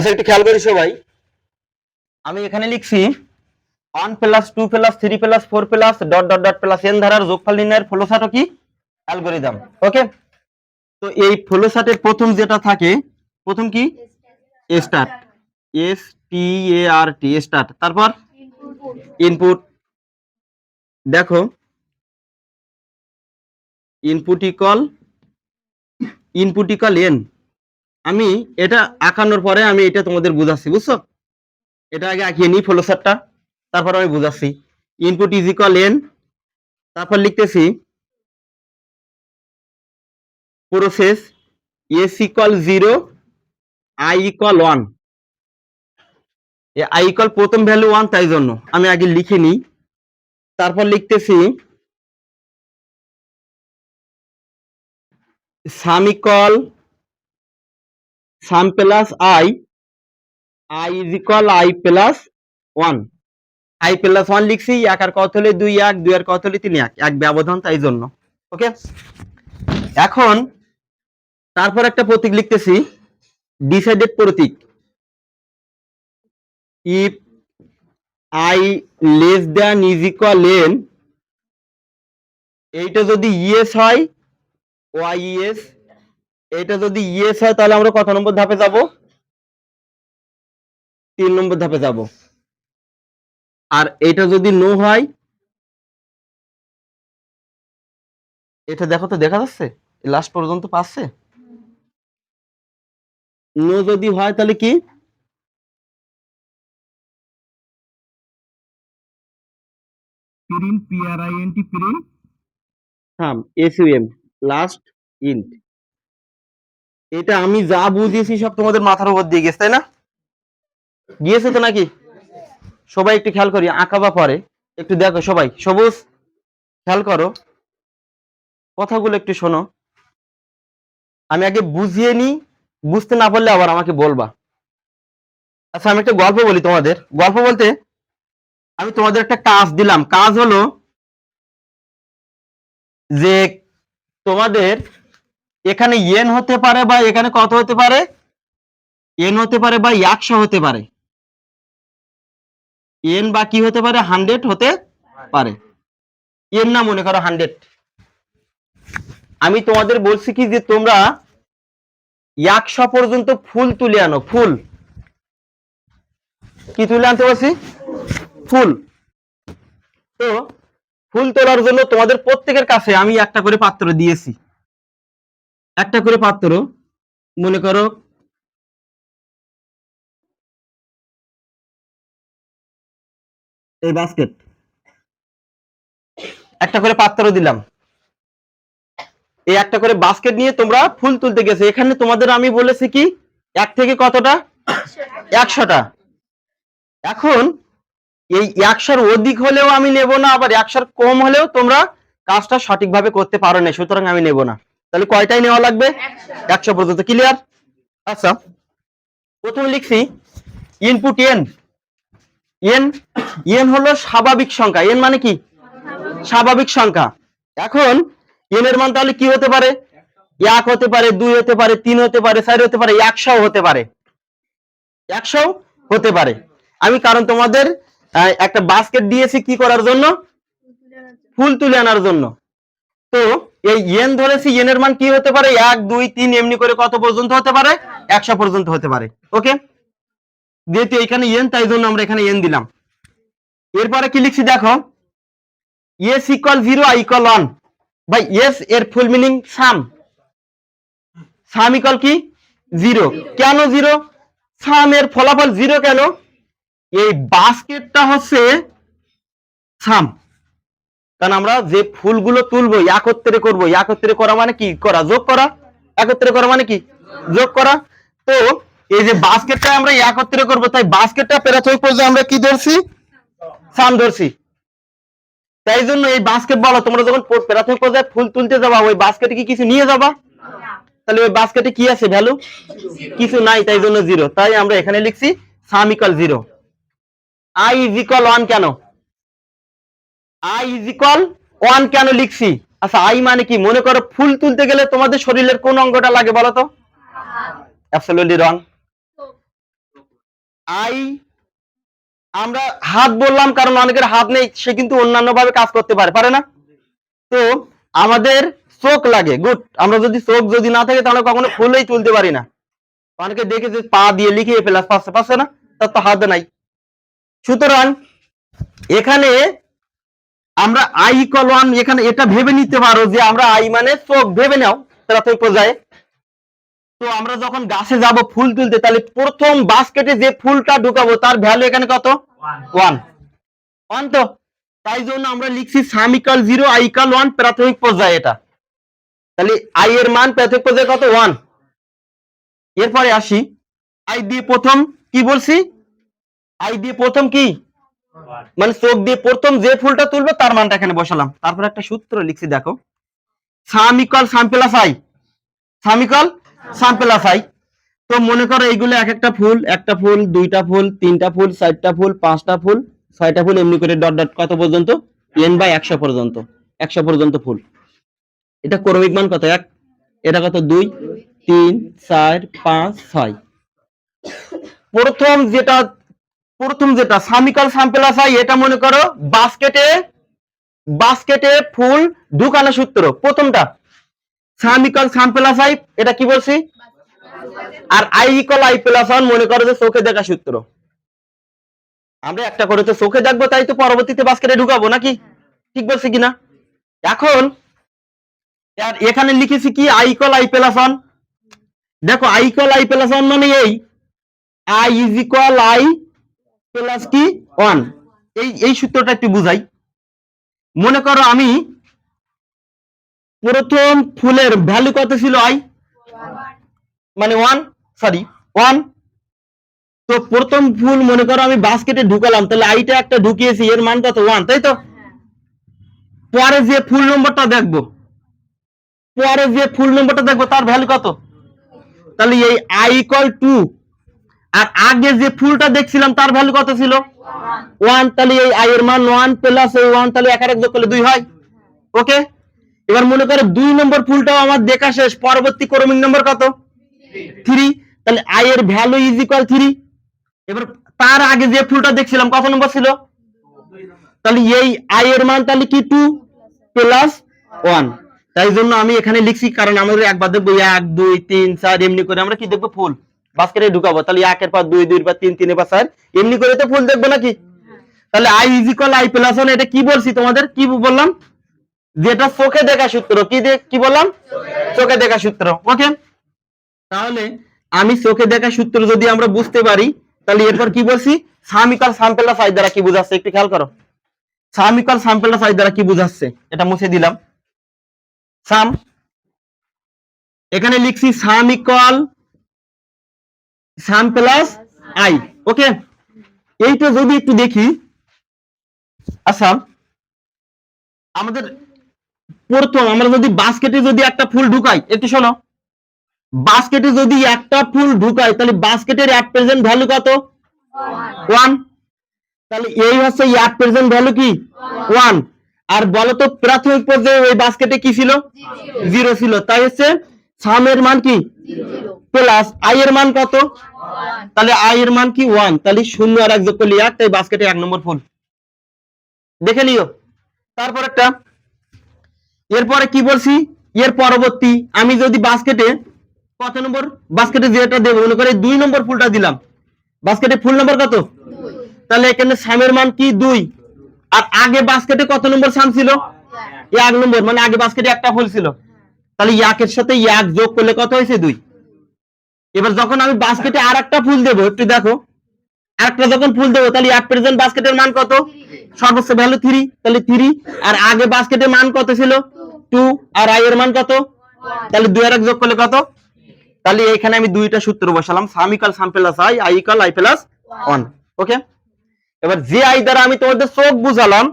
আচ্ছা একটু খেয়াল করি সবাই। আমি এখানে লিখছি one plus two plus three plus four plus dot dot dot plus N ধারার যোগফল নির্ণয়ের ফ্লোচার্ট কি? অ্যালগোরিদম ওকে তো এই ফ্লোচার্টের প্রথম যেটা থাকে, প্রথম কি? Start S T A R T start তারপর? ইনপুট দেখো input equal input equal N আমি এটা আঁকানোর পরে আমি এটা তোমাদের বুঝাচ্ছি, বুঝছ? এটা আগে আঁকিয়ে নিই ফ্লোচার্টটা তারপর আমি বুঝাচ্ছি। ইনপুট ইজ ইকল এন তারপর লিখতেছি process S equal zero I equal one I equal প্রথম ভ্যালু ওয়ান তাই জন্য আমি আগে লিখে নিই। তারপর লিখতেছি sum equal sum plus I I is equal I plus one. I plus one লিখছি, এক আর কত হলে দুই, এক, দুই আর কত হলে তিন, এক এক ব্যবধান তাই জন্য, ওকে? এখন তারপর একটা প্রতীক লিখতেছি decided Pratik. If I less than is equal N এইটা যদি ইয়েস হয় ওয়াই ইএস এটা যদি ইয়েস হয় তাহলে আমরা কত নম্বর ধাপে যাব? তিন নম্বর ধাপে যাব। আর এটা যদি নো হয় এটা দেখো তো দেখা যাচ্ছে? লাস্ট পর্যন্ত পাচ্ছে? নো যদি হয় তাহলে কি? প্রিন্ট পিআরআইএনটি প্রিন্ট থাম এসইউএম লাস্ট ইন্ট এটা আমি যা বুঝিয়েছি সব তোমাদের মাথার উপর দিয়ে গেছে, তাই না? গিয়েছে তো নাকি? সবাই একটু খেয়াল করি, আঁকা বা পরে। একটু দেখো সবাই, সবুজ, খেয়াল করো। কথাগুলো একটু শোনো। আমি আগে বুঝিয়ে নি বুঝতে না পারলে আবার আমাকে বলবা। আচ্ছা আমি একটা গল্প বলি তোমাদের। গল্প বলতে আমি তোমাদের একটা কাজ দিলাম। কাজ হলো যে তোমাদের এখানে ইয়েন হতে পারে বা এখানে কত হতে পারে? এন হতে পারে বা একশো হতে পারে। এন বা কি হতে পারে? হান্ড্রেড হতে পারে। এন না মনে করো হান্ড্রেড আমি তোমাদের বলছি কি যে তোমরা একশো পর্যন্ত ফুল তুলে আনো, ফুল। কি তুলে আনতে বলছি? ফুল। তো ফুল তোলার জন্য তোমাদের প্রত্যেকের কাছে আমি একটা করে পাত্র দিয়েছি। একটা করে পাত্র, মনে করো, এই বাস্কেট একটা করে পাত্র দিলাম। এই একটা করে বাস্কেট নিয়ে তোমরা ফুল তুলতে গেছো। এখানে তোমাদের আমি বলেছি কি, এক থেকে কতটা? একশোটা। এখন এই একশোর অধিক হলেও আমি নেব না, আবার একশোর কম হলেও তোমরা কাজটা সঠিকভাবে করতে পারো না সুতরাং আমি নেব না। তাহলে কয়টাই নেওয়া লাগবে? একশো। পর্যন্ত ক্লিয়ার আচ্ছা প্রথমে লিখছি ইনপুট এন এন এন হলো স্বাভাবিক সংখ্যা। এন মানে কি? স্বাভাবিক সংখ্যা। এখন এন এর মান তাহলে কি হতে পারে? এক হতে পারে দুই হতে পারে তিন হতে পারে চার হতে পারে একশো হতে পারে। একশো হতে পারে। আমি কারণ তোমাদের একটা বাস্কেট দিয়েছি কি করার জন্য? ফুল তুলে আনার জন্য। তো এই ইয়েন ধরেছি ইয়েনের মান কি হতে পারে? এক, দুই, তিন, এমনি করে কত পর্যন্ত হতে পারে? একশো পর্যন্ত হতে পারে। ওকে যেহেতু এখানে ইয়েন তাই জন্য আমরা এখানে ইয়েন দিলাম। এরপরে কি লিখছি দেখো? S equal zero I equal one ভাই এস এর full meaning sum sum equal কি? জিরো কেন জিরো সাম এর ফলাফল জিরো কেন? এই বাস্কেটটা হচ্ছে সাম কারণ আমরা যে ফুলগুলো তুলবো, একত্রে করব, একত্রে করা মানে কি? করা, যোগ করা। একত্রে করা মানে কি? যোগ করা। তো এই যে বাস্কেটটা আমরা একত্রে করব, তাই বাস্কেটটা পেরাচয় পর্যায়ে আমরা কি ধরছি? সাম ধরছি। তাই জন্য এই বাস্কেট বলো, তোমরা যখন প্রাথমিক পর্যায়ে ফুল তুলতে যাবা, ওই বাস্কেটে কি কিছু নিয়ে যাবা? তাহলে ওই বাস্কেটে কি আছে ভ্যালু কিছু নাই, তাই জন্য জিরো তাই আমরা এখানে লিখছি sum equal zero I is equal one কেন? আই ইজ ইকাল ওয়ান কেন লিখছি? আচ্ছা আই মানে কি? মনে করো ফুল তুলতে গেলে তোমাদের শরীরের কোন অঙ্গটা লাগে বলো তো? অ্যাবসলিউটলি রং আই আমরা হাত বললাম কারণ অনেকের হাত নেই, সে কিন্তু অন্যান্য ভাবে কাজ করতে পারে পারে না? তো আমাদের চোখ লাগে গুড আমরা যদি চোখ যদি না থাকে, তাহলে কখনো ফুলেই তুলতে পারি না। অনেকে দেখে যে পা দিয়ে লিখিয়ে প্লাস পাচ্ছে পাচ্ছে না? তার তো হাত নাই। সুতরাং এখানে আমরা আই ইকল ওয়ান এখানে এটা ভেবে নিতে পারো যে আমরা আই মানে চোখ ভেবে নাও প্রাথমিক পর্যায়ে। তো আমরা যখন গাছে যাব ফুল তুলতে তাহলে প্রথম বাস্কেটে যে ফুলটা ঢুকাবো তার ভ্যালু এখানে কত? ওয়ান ওয়ান তো? তাই জন্য আমরা লিখছি সামিকাল জিরো আইকাল ওয়ান প্রাথমিক পর্যায়ে এটা। তাহলে আই এর মান প্রাথমিক পর্যায়ে কত? ওয়ান এরপরে আসি। আই দিয়ে প্রথম কি বলছি? আই দিয়ে প্রথম কি? মানে চোখ দিয়ে প্রথম যে ফুলটা তুলবে তার মানটা এখানে বসালাম। তারপর একটা সূত্র লিখছি, দেখো। সামিকল সাম্পেলাস আই সামিকল সাম্পেলাস আই তো মনে করো এইগুলো এক একটা ফুল একটা ফুল, দুইটা ফুল, তিনটা ফুল, চারটা ফুল, পাঁচটা ফুল, ছয়টা ফুল, এমনি করে ডট ডট কত পর্যন্ত? এন বাই একশো পর্যন্ত। একশো পর্যন্ত ফুল। এটা ক্রমিক মান কত? এক। এটা কত? দুই। তিন, চার, পাঁচ, ছয়। প্রথম যেটা প্রথম যেটা সামিকাল সাম্পেলাস আই এটা মনে করো, বাস্কেটে বাস্কেটে ফুল ঢুকানো সূত্র, প্রথমটা। সামিকাল সাম্পেলাস আই এটা কি বলছি? আর I equal I plus one মনে করো যে চোখে দেখা সূত্র। আমরা একটা করে তো চোখে দেখব, তাই তো পরবর্তীতে বাস্কেটে ঢুকাবো নাকি? ঠিক বলছি কিনা? এখন এখানে লিখেছি কি? I equal i plus one দেখো i equal i plus one মানে এই। I is equal i plus কি ওয়ান এই এই সূত্রটা একটু বুঝাই। মনে করো আমি প্রথম ফুলের ভ্যালু কত ছিল আই মানে ওয়ান সরি ওয়ান তো প্রথম ফুল মনে করো আমি বাস্কেটে ঢুকালাম, তাহলে আইটা একটা ঢুকিয়েছি, এর মান কত? ওয়ান তাই তো? পরে যে ফুল নম্বরটা দেখব, পরে যে ফুল নম্বরটা দেখব, তার ভ্যালু কত? তাহলে এই আই ইকুয়াল টু আর আগে যে ফুলটা দেখছিলাম, তার ভ্যালু কত ছিল? ওয়ান তাহলে এই আই এর মান ওয়ান প্লাস এই ওয়ান তাহলে এক আর এক যোগ করলে দুই হয়। ওকে এবার মনে করো দুই নম্বর ফুলটাও আমার দেখা শেষ, পরবর্তী ক্রমিক নম্বর কত? থ্রি তাহলে আই এর ভ্যালু ইজ ইকুয়াল থ্রি এবার তার আগে যে ফুলটা দেখছিলাম, কত নম্বর ছিল? তাহলে এই আই এর মান তাহলে কি টু প্লাস ওয়ান তাই জন্য আমি এখানে লিখছি, কারণ আমাদের একবার দেখব, এক, দুই, তিন, চার, এমনি করে আমরা কি দেখব? ফুল। বাস্কেটে ঢুকাবো। তাহলে একের পর দুই দুই পর তিন, তিনের পর চার। এমনি করে তো ফুল দেখব নাকি? তাহলে i is equal i plus one এটা কি বলছি তোমাদের? কি বললাম? যেটা চোখে দেখা সূত্র, কি কি বললাম? চোখে দেখা সূত্র। ওকে তাহলে আমি চোখে দেখা সূত্র যদি আমরা বুঝতে পারি, তাহলে এরপর কি বলছি? সামিকাল সাম্পেলা সাই দ্বারা কি বুঝাচ্ছে? একটু খেয়াল করো। সামিকাল সাম্পেলা সাই দ্বারা কি বুঝাচ্ছে? এটা মুছে দিলাম। সাম এখানে লিখছি সামিকল সাম প্লাস আই ওকে এইটা যদি একটু দেখি আচ্ছা আমাদের প্রথম, আমরা যদি বাস্কেটে যদি একটা ফুল ঢুকাই, একটু শোনো বাস্কেটে যদি একটা ফুল ঢুকাই, তাহলে বাস্কেটের এক প্রেজেন্ট ভ্যালু কত? ওয়ান তাহলে এই হচ্ছে এক প্রেজেন্ট ভ্যালু কি? ওয়ান আর বলো তো প্রাথমিক পর্যায়ে ওই বাস্কেটে কি ছিল? জিরো ছিল। তাই হচ্ছে সামের মান কি? প্লাস আই এর মান কত? তাহলে আই এর মান কি? ওয়ান তাহলে শূন্য আর এক যোগ করলে এক তাই বাস্কেটে এক নম্বর ফুল দেখে নিও। তারপর একটা। এরপরে কি বলছি? এর পরবর্তী আমি যদি বাস্কেটে কত নম্বর? বাস্কেটে যেটা দেবো মনে করে দুই নম্বর ফুলটা দিলাম। বাস্কেটে ফুল নম্বর কত? তাহলে এখানে সামের মান কি? দুই। আর আগে বাস্কেটে কত নম্বর সাম ছিল? এক। নম্বর মানে আগে বাস্কেটে একটা ফুল ছিল। তাহলে একের সাথে এক যোগ করলে কত হয়েছে? দুই। এবার যখন আমি বাস্কেটে আর একটা ফুল দেবো একটু দেখো। একটা যখন ফুল দেবো তাহলে এক প্রেজেন্ট বাস্কেটের মান কত? সর্বোচ্চ ভ্যালু থ্রি তাহলে থ্রি আর আগে বাস্কেটের মান কত ছিল? টু আর আই এর মান কত? তাহলে দুই আর এক যোগ করলে কত? তাহলে এখানে আমি দুইটা সূত্র বসালাম sum equal sum plus i i equal i plus one okay এবার যে আই দ্বারা আমি তোমাদের চোখ বুঝালাম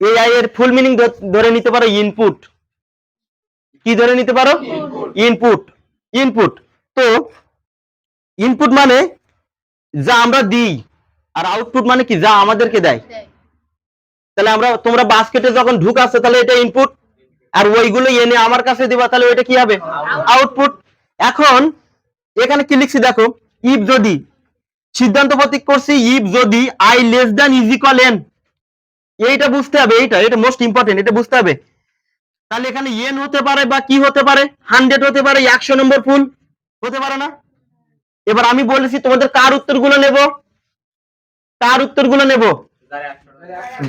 এই আই এর ফুল মিনিং ধরে নিতে পারো ইনপুট কি ধরে নিতে পারো? ইনপুট ইনপুট তো ইনপুট মানে যা আমরা দিই আর আউটপুট মানে কি? যা আমাদেরকে দেয়। তাহলে আমরা তোমরা বাস্কেটে যখন ঢুকাচ্ছে তাহলে এটা ইনপুট আর ওইগুলো এনে আমার কাছে দিবা তাহলে ওইটা কি হবে? আউটপুট এখন এখানে কি লিখছি দেখো? ইফ যদি সিদ্ধান্ত প্রতীক করছি ইফ যদি i less than is equal n এইটা বুঝতে হবে এইটা এটা মোস্ট ইম্পর্টেন্ট এটা বুঝতে হবে। তাহলে এখানে এন হতে পারে বা কি হতে পারে? হান্ড্রেড হতে পারে একশো নম্বর ফুল হতে পারে না। এবার আমি বলেছি তোমাদের কার উত্তরগুলো নেব? কার উত্তরগুলো নেব?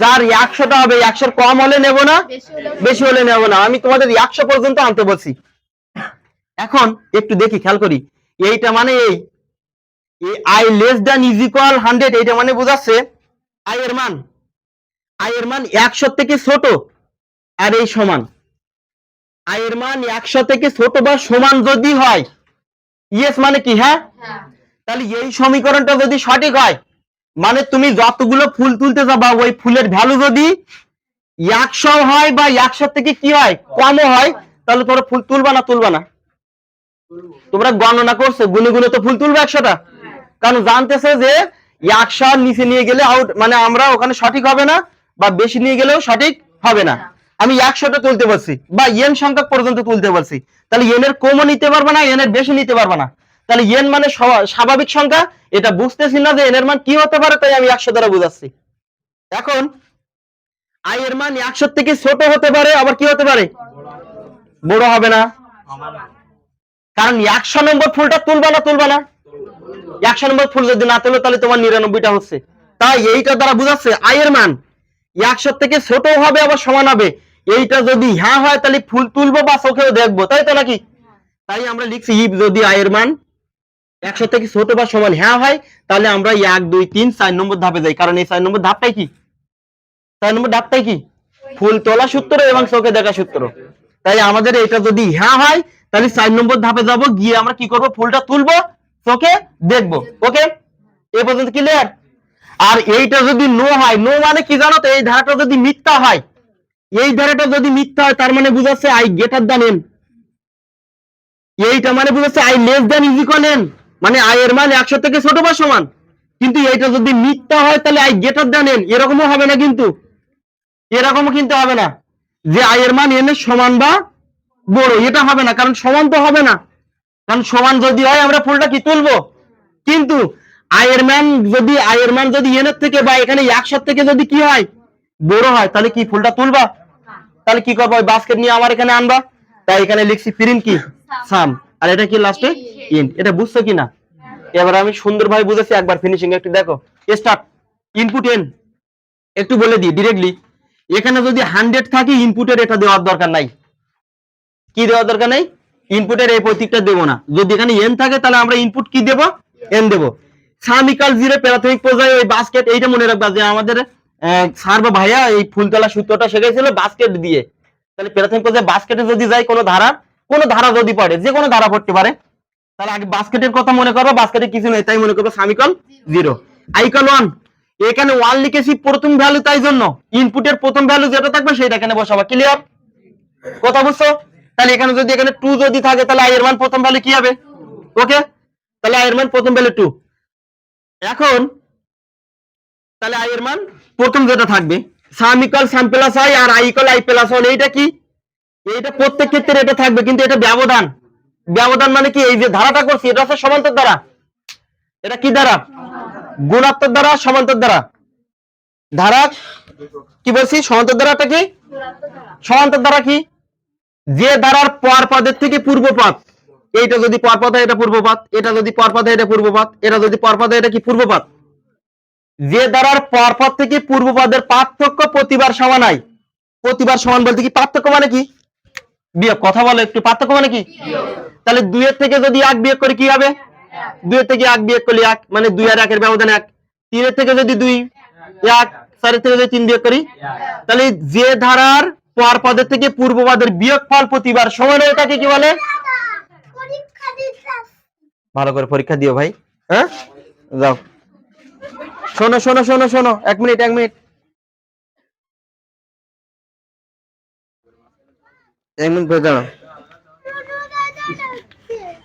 যার একশোটা হবে একশোর কম হলে নেব না বেশি হলে নেব না। আমি তোমাদের একশো পর্যন্ত আনতে বলছি। এখন একটু দেখি খেয়াল করি। এইটা মানে এই। I less than is equal hundred এইটা মানে বোঝাচ্ছে আই এর মান। আই এর মান একশো থেকে ছোট আর এই সমান। আই এর মান একশো থেকে ছোট বা সমান যদি হয় ইয়েস মানে কি হ্যাঁ? তাহলে এই সমীকরণটা যদি সঠিক হয় মানে তুমি যতগুলো ফুল তুলতে যাবা ওই ফুলের ভ্যালু যদি একশো হয় বা একশো থেকে কি হয় কমও হয় তাহলে তোমরা ফুল তুলবা না তুলবা না? তোমরা গণনা করছ গুনে গুনে তো ফুল তুলবে একশোটা। কারণ জানতেছে যে একশো নিচে নিয়ে গেলে আউট মানে আমরা ওখানে সঠিক হবে না বা বেশি নিয়ে গেলেও সঠিক হবে না। আমি একশোটা তুলতে পারছি বা এন সংখ্যা পর্যন্ত তুলতে পারছি। তাহলে এর কমও নিতে পারবে না এর বেশি নিতে পারবে না। তাহলে এন মানে স্বাভাবিক সংখ্যা। এটা বুঝতেছি না যে এন এর মান কি হতে পারে, তাই আমি একশো দ্বারা বুঝাচ্ছি। এখন আই এর মান একশো থেকে ছোট হতে পারে, আবার কি হতে পারে? বড় হবে না। কারণ একশো নম্বর ফুলটা তুলবা না তুলবা না। একশো নম্বর ফুল যদি না তোলো, তাহলে তোমার নিরানব্বইটা হচ্ছে। তাই এইটা দ্বারা বুঝাচ্ছে আয়ের মান। একশো থেকে ছোট হবে, আবার সমান হবে। এইটা যদি হ্যাঁ হয়, তাহলে ফুল তুলবো বা চোখেও দেখব, তাই তো নাকি? তাই আমরা লিখছি ইফ যদি আয়ের মান একশো থেকে ছোট বা সমান হ্যাঁ হয়, তাহলে আমরা এক, দুই, তিন, চার নম্বর ধাপে যাই। কারণ এই চার নম্বর ধাপটাই কি? চার নম্বর ধাপটাই কি? ফুল তোলা সূত্র এবং চোখে দেখা সূত্র। তাই আমাদের এটা যদি হ্যাঁ হয়, তাহলে চার নম্বর ধাপে যাব, গিয়ে আমরা কি করব? ফুলটা তুলবো, চোখে দেখব। ওকে? এ পর্যন্ত ক্লিয়ার আর এইটা যদি নো হয় নো মানে কি জানো তো? এই ধারাটা যদি মিথ্যা হয় এই ধারাটা যদি মিথ্যা হয়, তার মানে বুঝাচ্ছে আই গেটার দ্যান এন এইটা মানে বুঝাচ্ছে i less than is equal n মানে আই এর মান একশো থেকে ছোট বা সমান। কিন্তু এইটা যদি মিথ্যা হয়, তাহলে আই গেটার দ্যান এন এরকমও হবে না কিন্তু। এরকমও কিন্তু হবে না। যে আই এর মান এন এর সমান বা বড়, এটা হবে না। কারণ সমান তো হবে না। কারণ সমান যদি হয়, আমরা ফুলটা কি তুলবো? কিন্তু আয়ের মান যদি আয়ের মান যদি এনের থেকে বা এখানে একশো থেকে যদি কি হয়, বড় হয়, তাহলে কি ফুলটা তুলবা? তাহলে কি করব? বাস্কেট নিয়ে আমার এখানে আনবা? তাই এখানে লিখছি প্রিন্ট কি? সাম আর এটা কি লাস্টে ইন্ট এটা বুঝছ কি না? এবার আমি সুন্দর সুন্দরভাবে বুঝেছি একবার ফিনিশিং একটু দেখো। স্টার্ট ইনপুট এন একটু বলে দিই ডিরেক্টলি এখানে যদি হান্ড্রেড থাকে ইনপুটের এটা দেওয়ার দরকার নাই। কি দেওয়ার দরকার নাই? ইনপুটের এই প্রতীকটা দেবো না। যদি এখানে এন থাকে তাহলে আমরা ইনপুট কি দেব? এন দেব। সামিকাল জিরো প্রাথমিক পর্যায়ে ওই বাস্কেট এইটা মনে রাখবা যে আমাদের স্যার বা ভাইয়া, এই ফুলতলা সূত্রটা শিখেছিল বাস্কেট দিয়ে। তাহলে প্রাথমিক পর্যায়ে বাস্কেটে যদি যায় কোনো ধারা কোনো ধারা যদি পড়ে, যে কোনো ধারা পড়তে পারে, তাহলে আগে বাস্কেটের কথা মনে করব বাস্কেটে কিছু নেই, তাই মনে করব sum equal zero i equal one এখানে ওয়ান লিখেছি প্রথম ভ্যালু তাই জন্য। ইনপুটের প্রথম ভ্যালু যেটা থাকবে সেটা এখানে বসাবা ক্লিয়ার কথা বুঝছ? তাহলে এখানে যদি এখানে টু যদি থাকে, তাহলে আই এর মান প্রথম ভ্যালু কি হবে? ওকে তাহলে আই এর মান প্রথম ভ্যালু টু এখন, তাহলে আই এর মান প্রথম যেটা থাকবে sum equal sum plus i R i equal i plus one এইটা কি? এইটা প্রত্যেক ক্ষেত্রে এটা থাকবে, কিন্তু এটা ব্যবধান। ব্যবধান মানে কি? এই যে ধারাটা করছি, এটা হচ্ছে সমান্তর দ্বারা এটা কি দ্বারা গুণাত্মক দ্বারা সমান্তর দ্বারা ধারা কি বলছি? সমান্তর দ্বারাটা কি? সমান্তর দ্বারা কি? যে ধারার পর পদের থেকে পূর্ব পদ এইটা যদি পর পদ হয় এটা পূর্ব পদ এটা যদি পর পদ হয় এটা পূর্ব পদ এটা যদি পর পদ হয় এটা কি? পূর্ব পদ যে ধারার পর পদ থেকে পূর্ব পদের পার্থক্য প্রতিবার সমান হয় প্রতিবার সমান বলতে কি পার্থক্য মানে কি? বিয়োগ। কথা বলো একটু পার্থক্য মানে কি? তাহলে দুইয়ের থেকে যদি এক বিয়োগ করি কি হবে? দুইয়ের থেকে এক বিয়োগ করলে এক মানে দুই আর একের ব্যবধান এক। তিনের থেকে যদি দুই এক চারের থেকে যদি তিন বিয়োগ করি তাহলে যে ধারার পর পদের থেকে পূর্ব পদের বিয়োগ ফল প্রতিবার সমান হয় তাকে কি বলে? ভালো করে পরীক্ষা দিও ভাই হ্যাঁ? যাও। শোনো শোনো শোনো শোনো। এক মিনিট এক মিনিট। এক মিনিট বসে দাঁড়াও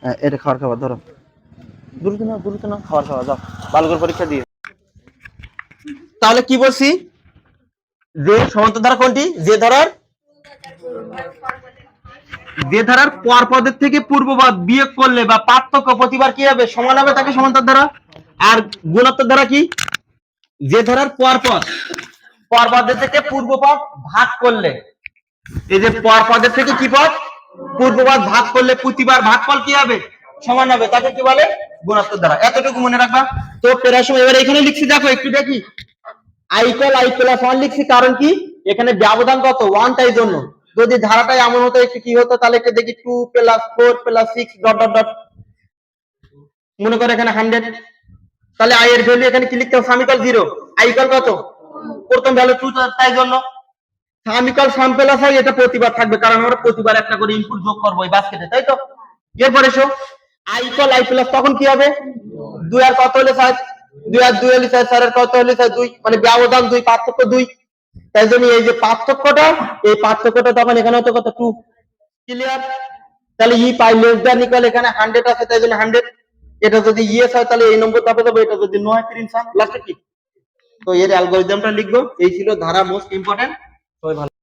হ্যাঁ, এটা খাবার খাবার ধরো। দ্রুত না দ্রুত না খাবার খাওয়া যাও। ভালো পরীক্ষা দিয়ে। তাহলে কি বলছি? যে সমান্তর ধারা কোনটি? যে ধারার? যে ধারার পর পদের থেকে পূর্বপদ বিয়োগ করলে বা পার্থক্য প্রতিবার কি হবে? সমান হবে তাকে সমান্তর ধারা। আর গুণোত্তর ধারা কি? যে ধারার পরপর পরপদের থেকে পূর্ব পূর্বপদ ভাগ করলে। এই যে পরপদের থেকে কি পদ? পূর্বপদ ভাগ করলে প্রতিবার ভাগফল কি হবে? সমান হবে। তাকে কি বলে? গুণোত্তর ধারা এতটুকু মনে রাখবা। তো প্রায় সময় এবার এখানে লিখছি, দেখো, একটু দেখি। I equal i plus one লিখছি, কারণ কি? এখানে ব্যবধান কত? ওয়ান তাই জন্য। যদি ধারাটা এমন হতো, একটু কি হতো? তাহলে একটু দেখি two plus four plus six dot dot dot মনে করো এখানে হান্ড্রেড তাহলে আই এর ভ্যালু এখানে কি লিখতে হবে? সামিকল জিরো আই ইকুয়াল কত? প্রথম ভ্যালু টু তাই জন্য। সামিকল সাম প্লাস হয় এটা প্রতিবার থাকবে, কারণ আমরা প্রতিবার একটা করে ইনপুট যোগ করব এই বাস্কেটে তাই তো? এরপরে এসো আই ইকুয়াল আই প্লাস তখন কি হবে? দুই আর কত হলে স্যার দুই আর দুই হলে চার আর কত হলে সাত দুই মানে ব্যবধান দুই, পার্থক্য দুই। তাই জন্য এই যে পার্থক্যটা, এই পার্থক্যটা তখন এখানে হতো কত? টু ক্লিয়ার তাহলে ই পাই লেস দ্যান ইকুয়াল এখানে হান্ড্রেড আছে, তাই জন্য হান্ড্রেড এটা যদি ইয়েস হয় তাহলে এই নম্বর তাপে দেবো এটা যদি নয় তিন সাত লাস্টে কি? তো এর অ্যালগোরিদমটা লিখব, এই ছিল ধারা মোস্ট ইম্পর্টেন্ট সবাই ভালো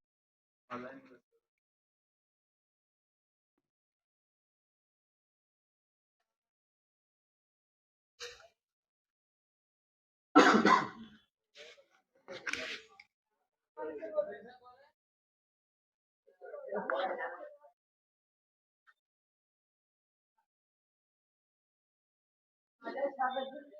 discovered this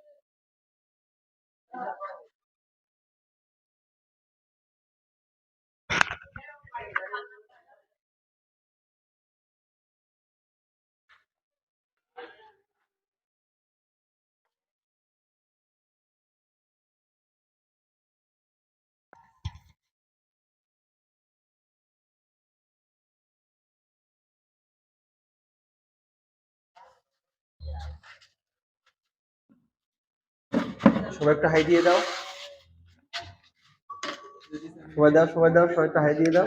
সবাই একটা হাই দিয়ে দাও। সবাই দাও সবাই দাও সবাই একটা হাই দিয়ে দাও।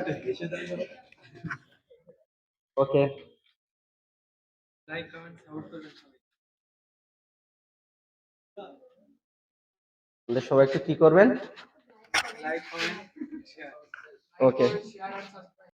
ওকে লাইক কমেন্ট সাপোর্ট করবেন সবাই। সবাই একটু কি করবেন? Like comment share okay share আর সাবস্ক্রাইব